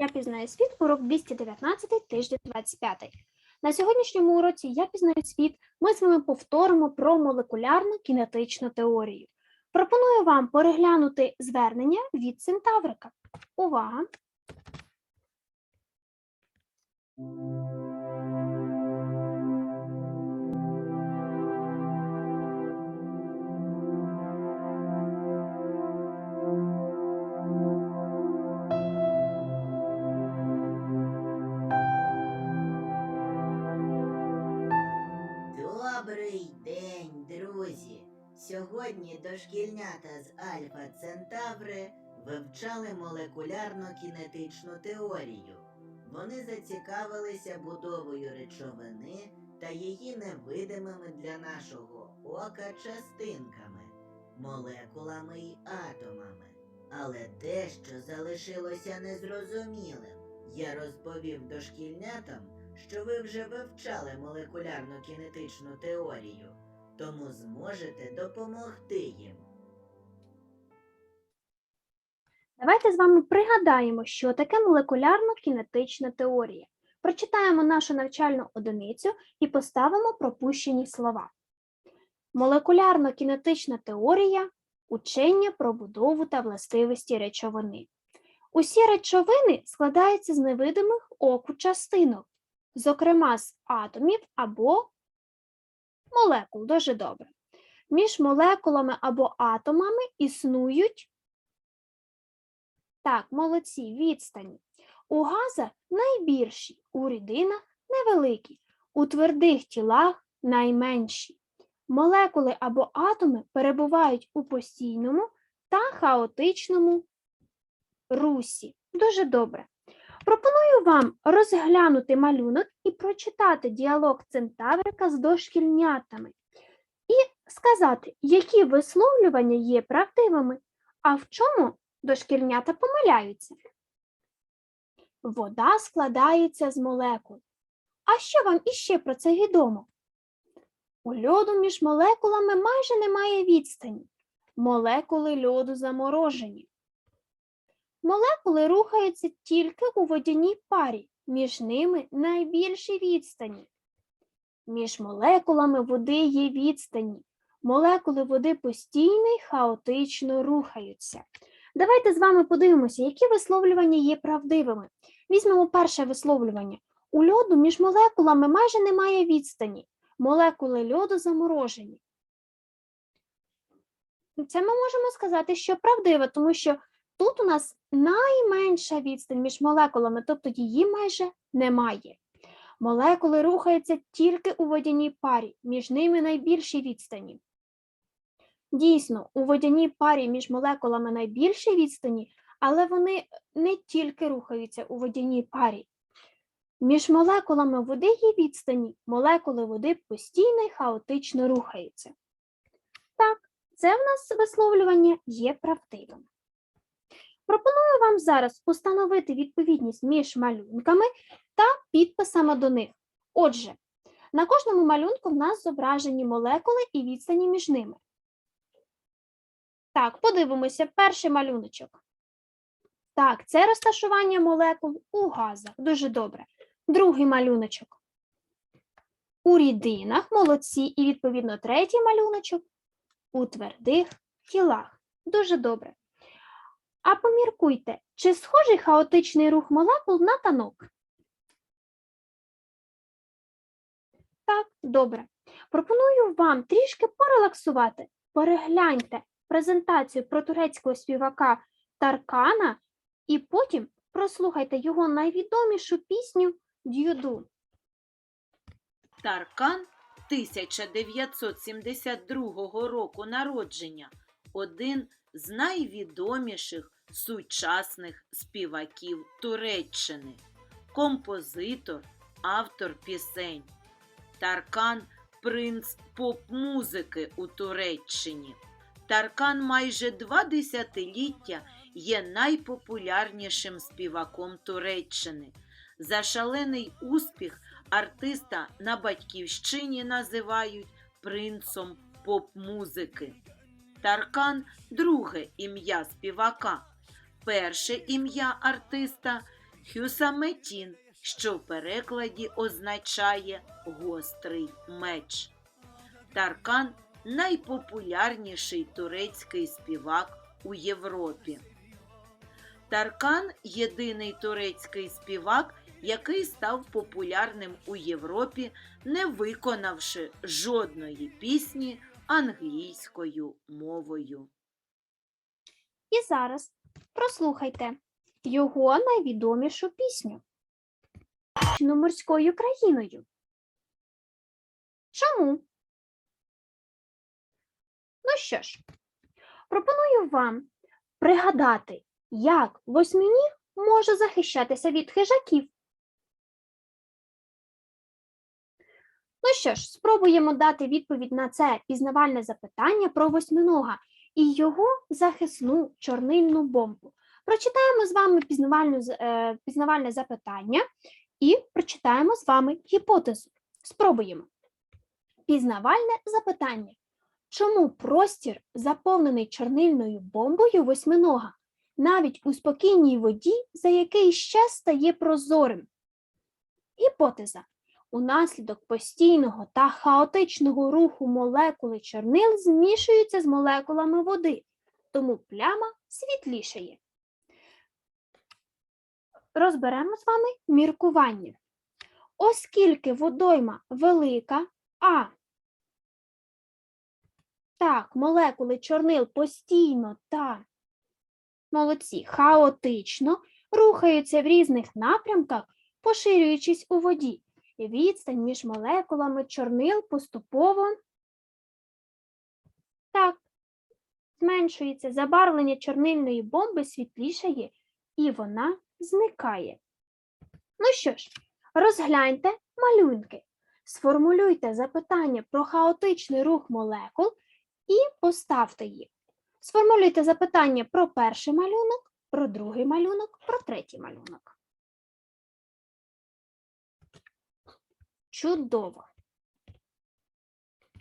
Я пізнаю світ, урок 219, тиждень 25. На сьогоднішньому уроці я пізнаю світ. Ми з вами повторимо про молекулярну кінетичну теорію. Пропоную вам переглянути звернення від Центаврика. Увага! Сьогодні дошкільнята з Альфа Центаври вивчали молекулярно-кінетичну теорію. Вони зацікавилися будовою речовини та її невидимими для нашого ока частинками, молекулами й атомами. Але дещо залишилося незрозумілим. Я розповів дошкільнятам, що ви вже вивчали молекулярну кінетичну теорію, тому зможете допомогти їм. Давайте з вами пригадаємо, що таке молекулярно-кінетична теорія. Прочитаємо нашу навчальну одиницю і поставимо пропущені слова. Молекулярно-кінетична теорія учення про будову та властивості речовини. Усі речовини складаються з невидимих оку частинок, зокрема з атомів або молекул. Дуже добре. Між молекулами або атомами існують так, молодці, відстані. У газах найбільші, у рідинах невеликі, у твердих тілах найменші. Молекули або атоми перебувають у постійному та хаотичному русі. Дуже добре. Пропоную вам розглянути малюнок і прочитати діалог Центаврика з дошкільнятами і сказати, які висловлювання є правдивими, а в чому дошкільнята помиляються. Вода складається з молекул. А що вам іще про це відомо? У льоду між молекулами майже немає відстані. Молекули льоду заморожені. Молекули рухаються тільки у водяній парі, між ними найбільші відстані. Між молекулами води є відстані. Молекули води постійно й хаотично рухаються. Давайте з вами подивимося, які висловлювання є правдивими. Візьмемо перше висловлювання. У льоду між молекулами майже немає відстані. Молекули льоду заморожені. Це ми можемо сказати, що правдиво, тому що тут у нас найменша відстань між молекулами, тобто її майже немає. Молекули рухаються тільки у водяній парі, між ними найбільші відстані. Дійсно, у водяній парі між молекулами найбільші відстані, але вони не тільки рухаються у водяній парі. Між молекулами води є відстані, молекули води постійно й хаотично рухаються. Так, це в нас висловлювання є правдивим. Пропоную вам зараз установити відповідність між малюнками та підписами до них. Отже, на кожному малюнку в нас зображені молекули і відстані між ними. Так, подивимося, перший малюночок. Так, це розташування молекул у газах. Дуже добре. Другий малюночок. У рідинах молодці, і, відповідно, третій малюночок у твердих тілах. Дуже добре. А поміркуйте, чи схожий хаотичний рух молекул на танок? Так, добре. Пропоную вам трішки порелаксувати. Перегляньте презентацію про турецького співака Таркана і потім прослухайте його найвідомішу пісню Д'юду. Таркан 1972 року народження один з найвідоміших сучасних співаків Туреччини, композитор, автор пісень. Таркан принц поп-музики у Туреччині. Таркан майже два десятиліття є найпопулярнішим співаком Туреччини. За шалений успіх артиста на батьківщині називають принцом поп-музики. Таркан друге ім'я співака. Перше ім'я артиста хюсаметін, що в перекладі означає гострий меч. Таркан найпопулярніший турецький співак у Європі. Таркан єдиний турецький співак, який став популярним у Європі, не виконавши жодної пісні англійською мовою. І зараз прослухайте його найвідомішу пісню морською країною. Чому? Ну що ж, пропоную вам пригадати, як восьминіг може захищатися від хижаків. Ну що ж, спробуємо дати відповідь на це пізнавальне запитання про восьминога і його захисну чорнильну бомбу. Прочитаємо з вами е, пізнавальне запитання і прочитаємо з вами гіпотезу. Спробуємо. Пізнавальне запитання. Чому простір заповнений чорнильною бомбою восьминога, навіть у спокійній воді, за який ще стає прозорим? Гіпотеза. Унаслідок постійного та хаотичного руху молекули чорнил змішуються з молекулами води, тому пляма світлішає. Розберемо з вами міркування. Оскільки водойма велика, а так, молекули чорнил постійно та молодці, хаотично рухаються в різних напрямках, поширюючись у воді. Відстань між молекулами чорнил поступово так, зменшується. Забарвлення чорнильної бомби світлішає, і вона зникає. Ну що ж, розгляньте малюнки. Сформулюйте запитання про хаотичний рух молекул і поставте їх. Сформулюйте запитання про перший малюнок, про другий малюнок, про третій малюнок. Чудово.